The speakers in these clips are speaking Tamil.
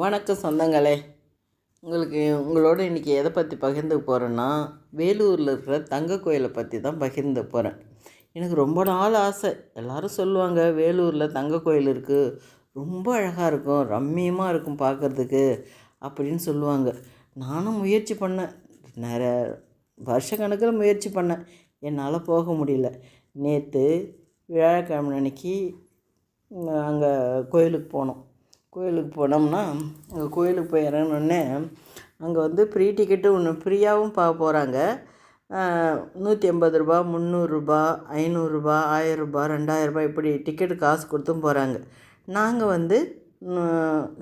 வணக்கம் சொந்தங்களே. உங்களுக்கு உங்களோட இன்றைக்கி எதை பற்றி பகிர்ந்து போகிறேன்னா வேலூரில் இருக்கிற தங்க கோயிலை பற்றி தான் பகிர்ந்து போகிறேன் எனக்கு ரொம்ப நாள் ஆசை. எல்லோரும் சொல்லுவாங்க வேலூரில் தங்க கோயில் இருக்குது ரொம்ப அழகாக இருக்கும். ரம்மியமாக இருக்கும் பார்க்குறதுக்கு அப்படின்னு சொல்லுவாங்க. நானும் முயற்சி பண்ணேன். நிறைய வருஷக்கணக்கில் முயற்சி பண்ணேன். என்னால் போக முடியல. நேற்று வியாழக்கிழமை அன்னைக்கு அங்கே கோயிலுக்கு போனோம். கோயிலுக்கு போனோம்னா அங்கே கோயிலுக்கு போய் இறங்கினோடனே அங்கே வந்து ஃப்ரீ டிக்கெட்டு ஒன்று ஃப்ரீயாகவும் பார்க்க போகிறாங்க நூற்றி எண்பது ரூபா முந்நூறுரூபா ஐநூறுரூபா ஆயிரரூபா ரெண்டாயிரரூபா இப்படி டிக்கெட்டு காசு கொடுத்தும் போகிறாங்க நாங்கள் வந்து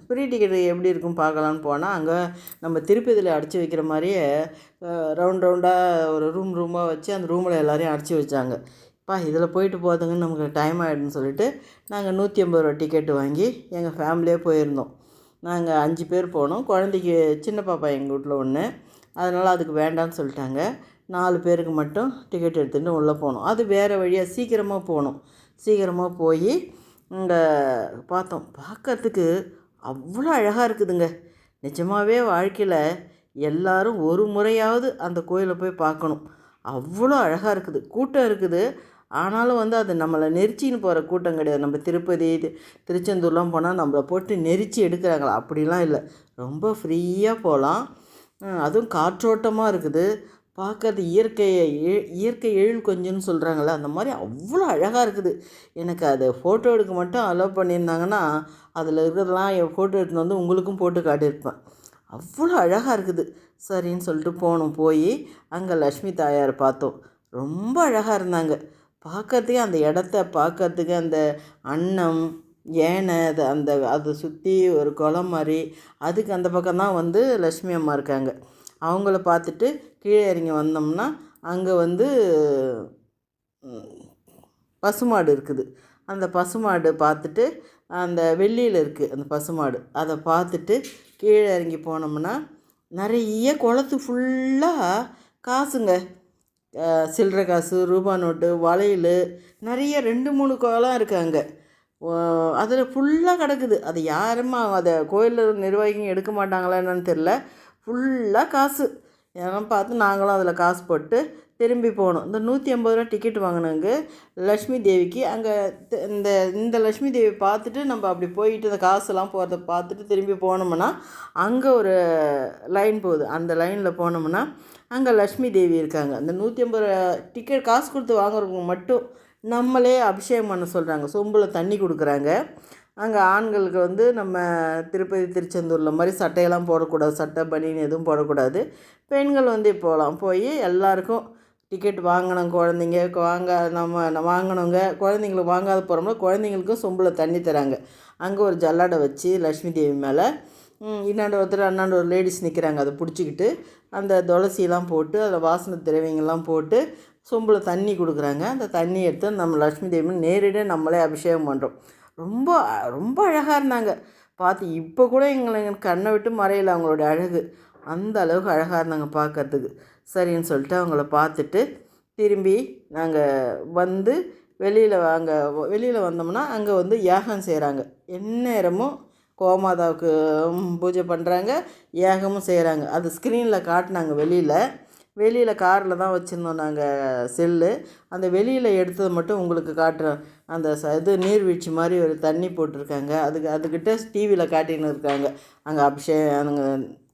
ஃப்ரீ டிக்கெட்டு எப்படி இருக்கும் பார்க்கலான்னு போனால் அங்கே நம்ம திருப்பதியில் அடைச்சி வைக்கிற மாதிரியே ரவுண்ட் ரவுண்டாக ஒரு ரூம் ரூமாக வச்சு அந்த ரூமில் எல்லோரையும் அடைச்சி வச்சாங்க. பா இதில் போயிட்டு போதுங்கன்னு நமக்கு டைம் ஆகிடுன்னு சொல்லிட்டு நாங்கள் நூற்றி ஐம்பது ரூபா டிக்கெட்டு வாங்கி எங்கள் ஃபேமிலியே போயிருந்தோம். நாங்கள் அஞ்சு பேர் போனோம். குழந்தைக்கு சின்ன பாப்பா எங்கள் வீட்டில் ஒன்று அதனால் அதுக்கு வேண்டான்னு சொல்லிட்டாங்க. நாலு பேருக்கு மட்டும் டிக்கெட் எடுத்துகிட்டு உள்ளே போனோம். அது வேறு வழியாக சீக்கிரமாக போனோம். சீக்கிரமாக போய் இங்கே பார்த்தோம். பார்க்கறதுக்கு அவ்வளோ அழகாக இருக்குதுங்க. நிஜமாகவே வாழ்க்கையில் எல்லோரும் ஒரு முறையாவது அந்த கோயிலை போய் பார்க்கணும். அவ்வளோ அழகாக இருக்குது. கூட்டம் இருக்குது. ஆனாலும் வந்து அது நம்மளை நெரிச்சின்னு போகிற கூட்டம் கிடையாது. நம்ம திருப்பதி திருச்செந்தூர்லாம் போனால் நம்மளை போட்டு நெரிச்சு எடுக்கிறாங்களா? அப்படிலாம் இல்லை. ரொம்ப ஃப்ரீயாக போகலாம். அதுவும் காற்றோட்டமாக இருக்குது. பார்க்கறது இயற்கையை இயற்கை எழில் கொஞ்சம்னு சொல்கிறாங்களே அந்த மாதிரி அவ்வளோ அழகாக இருக்குது. எனக்கு அதை ஃபோட்டோ எடுக்க மட்டும் அலோவ் பண்ணியிருந்தாங்கன்னா அதில் இருக்கிறதெல்லாம் என் ஃபோட்டோ எடுத்துன்னு வந்து உங்களுக்கும் போட்டு காட்டியிருப்பேன். அவ்வளோ அழகாக இருக்குது. சரின்னு சொல்லிட்டு போனோம். போய் அங்கே லக்ஷ்மி தாயார் பார்த்தோம். ரொம்ப அழகாக இருந்தாங்க. பார்க்கறதுக்கே அந்த இடத்த பார்க்கறதுக்கு அந்த அன்னம் ஏனை அது அந்த அதை சுற்றி ஒரு குளம் மாதிரி அதுக்கு அந்த பக்கம் தான் வந்து லக்ஷ்மி அம்மா இருக்காங்க. அவங்கள பார்த்துட்டு கீழே இறங்கி வந்தோம்னா அங்கே வந்து பசுமாடு இருக்குது. அந்த பசுமாடு பார்த்துட்டு அந்த வெள்ளியில் இருக்குது அந்த பசுமாடு. அதை பார்த்துட்டு கீழே இறங்கி போனோம்னா நிறைய குளத்து ஃபுல்லாக காசுங்க. சில்லற காசு ரூபா நோட்டு வளையல் நிறைய ரெண்டு மூணு கோலம் இருக்குது அங்கே. அதில் ஃபுல்லாக கிடக்குது. அது யாருமா அதை கோயிலில் நிர்வாகிங்க எடுக்க மாட்டாங்களா என்னன்னு தெரில ஃபுல்லாக காசு. எல்லாம் பார்த்து நாங்களும் அதில் காசு போட்டு திரும்பி போகணும் இந்த நூற்றி ஐம்பது ரூபா டிக்கெட் வாங்கினாங்க லக்ஷ்மி தேவிக்கு. அங்கே இந்த இந்த லக்ஷ்மி தேவி பார்த்துட்டு நம்ம அப்படி போயிட்டு இந்த காசுலாம் போகிறத பார்த்துட்டு திரும்பி போனோம்னா அங்கே ஒரு லைன் போகுது. அந்த லைனில் போனோம்னா அங்கே லக்ஷ்மி தேவி இருக்காங்க. அந்த நூற்றி ஐம்பது ரூபா டிக்கெட் காசு கொடுத்து வாங்குறவங்க மட்டும் நம்மளே அபிஷேகம் பண்ண சொல்கிறாங்க சொம்பில் தண்ணி கொடுக்குறாங்க. அங்கே ஆண்களுக்கு வந்து நம்ம திருப்பதி திருச்செந்தூரில் மாதிரி சட்டையெல்லாம் போடக்கூடாது. சட்டை பனின்னு எதுவும் போடக்கூடாது. பெண்கள் வந்து போகலாம் போய் எல்லாருக்கும் டிக்கெட் வாங்கினோம் குழந்தைங்க. வாங்க நம்ம வாங்கினவங்க குழந்தைங்களுக்கு வாங்காத போகிறோம்னா குழந்தைங்களுக்கும் சொம்பில் தண்ணி தராங்க. அங்கே ஒரு ஜல்லாடை வச்சு லக்ஷ்மி தேவி மேலே இன்னாண்டு ஒருத்தர் அண்ணாண்டு ஒரு லேடிஸ் நிற்கிறாங்க அதை பிடிச்சிக்கிட்டு அந்த துளசியெல்லாம் போட்டு அதில் வாசனை திரவியங்கள்லாம் போட்டு சொம்பில் தண்ணி கொடுக்குறாங்க. அந்த தண்ணி எடுத்து நம்ம லக்ஷ்மி தேவி நேரடியாக நம்மளே அபிஷேகம் பண்ணுறோம் ரொம்ப ரொம்ப அழகாக இருந்தாங்க. பார்த்து இப்போ கூட எங்களை கண்ணை விட்டு மறையலை அவங்களோட அழகு. அந்த அளவுக்கு அழகாக இருந்தாங்க பார்க்கறதுக்கு. சரின்னு சொல்லிட்டு அவங்கள பார்த்துட்டு திரும்பி நாங்கள் வந்து வெளியில் அங்கே வெளியில் வந்தோம்னா அங்கே வந்து யாகம் செய்கிறாங்க எந்நேரமும் கோமாதாவுக்கு பூஜை பண்ணுறாங்க ஏகமும் செய்கிறாங்க அது ஸ்க்ரீனில் காட்டினாங்க வெளியில். வெளியில் காரில் தான் வச்சுருந்தோம் நாங்கள் செல்லு. அந்த வெளியில் எடுத்தது மட்டும் உங்களுக்கு காட்டுறோம் அந்த ச இது நீர்வீழ்ச்சி மாதிரி ஒரு தண்ணி போட்டிருக்காங்க. அதுக்கு அதுக்கிட்ட டிவியில் காட்டின்னு இருக்காங்க. அங்கே அபிஷே அங்கே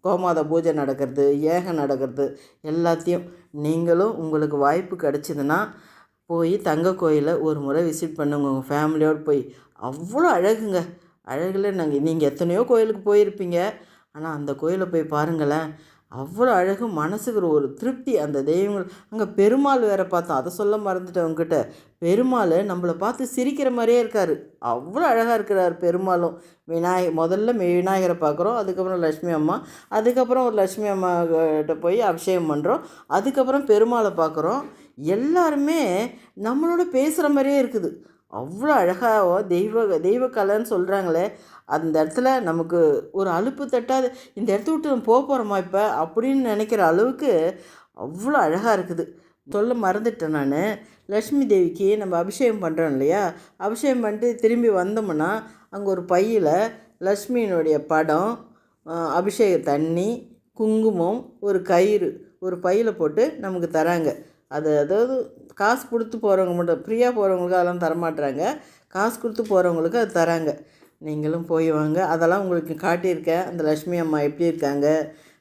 கோமாத பூஜை நடக்கிறது ஏகம் நடக்கிறது எல்லாத்தையும் நீங்களும் உங்களுக்கு வாய்ப்பு கிடச்சிதுன்னா போய் தங்க கோயிலை ஒரு முறை விசிட் பண்ணுங்க. உங்கள் ஃபேமிலியோடு போய். அவ்வளோ அழகுங்க. அழகில் நாங்கள் நீங்கள் எத்தனையோ கோயிலுக்கு போயிருப்பீங்க. ஆனால் அந்த கோயிலை போய் பாருங்களேன். அவ்வளோ அழகு மனசுக்கு ஒரு திருப்தி. அந்த தெய்வங்கள் அங்கே பெருமாள் வேற பார்த்தோம் அதை சொல்ல மறந்துட்டேன் உங்ககிட்ட. பெருமாள் நம்மளை பார்த்து சிரிக்கிற மாதிரியே இருக்கார். அவ்வளோ அழகாக இருக்கிறார் பெருமாளும். விநாயகர் முதல்ல விநாயகரை பார்க்குறோம். அதுக்கப்புறம் லக்ஷ்மி அம்மா. அதுக்கப்புறம் ஒரு லக்ஷ்மி அம்மா கிட்ட போய் அபிஷேகம் பண்ணுறோம் அதுக்கப்புறம் பெருமாளை பார்க்குறோம். எல்லாருமே நம்மளோட பேசுகிற மாதிரியே இருக்குது. அவ்வளோ அழகாக தெய்வ தெய்வ கலைன்னு சொல்கிறாங்களே அந்த இடத்துல நமக்கு ஒரு அலுப்பு தட்டாது. இந்த இடத்த விட்டு நம்ம போக போகிறோமா இப்போ? அப்படின்னு நினைக்கிற அளவுக்கு அவ்வளோ அழகாக இருக்குது. சொல்ல மறந்துட்டேன் நான். லக்ஷ்மி தேவிக்கு நம்ம அபிஷேகம் பண்ணுறோம் இல்லையா? அபிஷேகம் பண்ணிட்டு திரும்பி வந்தோம்னா அங்கே ஒரு பையில் லக்ஷ்மியினுடைய படம் அபிஷேக தண்ணி குங்குமம் ஒரு கயிறு ஒரு பையில் போட்டு நமக்கு தராங்க. அது அதாவது காசு கொடுத்து போகிறவங்க மட்டும் ஃப்ரீயாக போகிறவங்களுக்கு அதெல்லாம் தரமாட்டுறாங்க காசு கொடுத்து போகிறவங்களுக்கு அது தராங்க. நீங்களும் போய் வாங்க. அதெல்லாம் உங்களுக்கு காட்டியிருக்கேன். அந்த லக்ஷ்மி அம்மா எப்படி இருக்காங்க?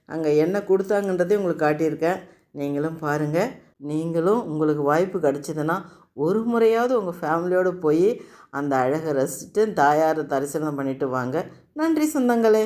அங்கே என்ன கொடுத்தாங்கன்றதையும் உங்களுக்கு காட்டியிருக்கேன். நீங்களும் பாருங்கள் நீங்களும் உங்களுக்கு வாய்ப்பு கிடச்சிதுன்னா ஒரு முறையாவது உங்கள் ஃபேமிலியோடு போய் அந்த அழகை ரசிச்சுட்டு தாயாரை தரிசனம் பண்ணிவிட்டு வாங்க. நன்றி சொந்தங்களே.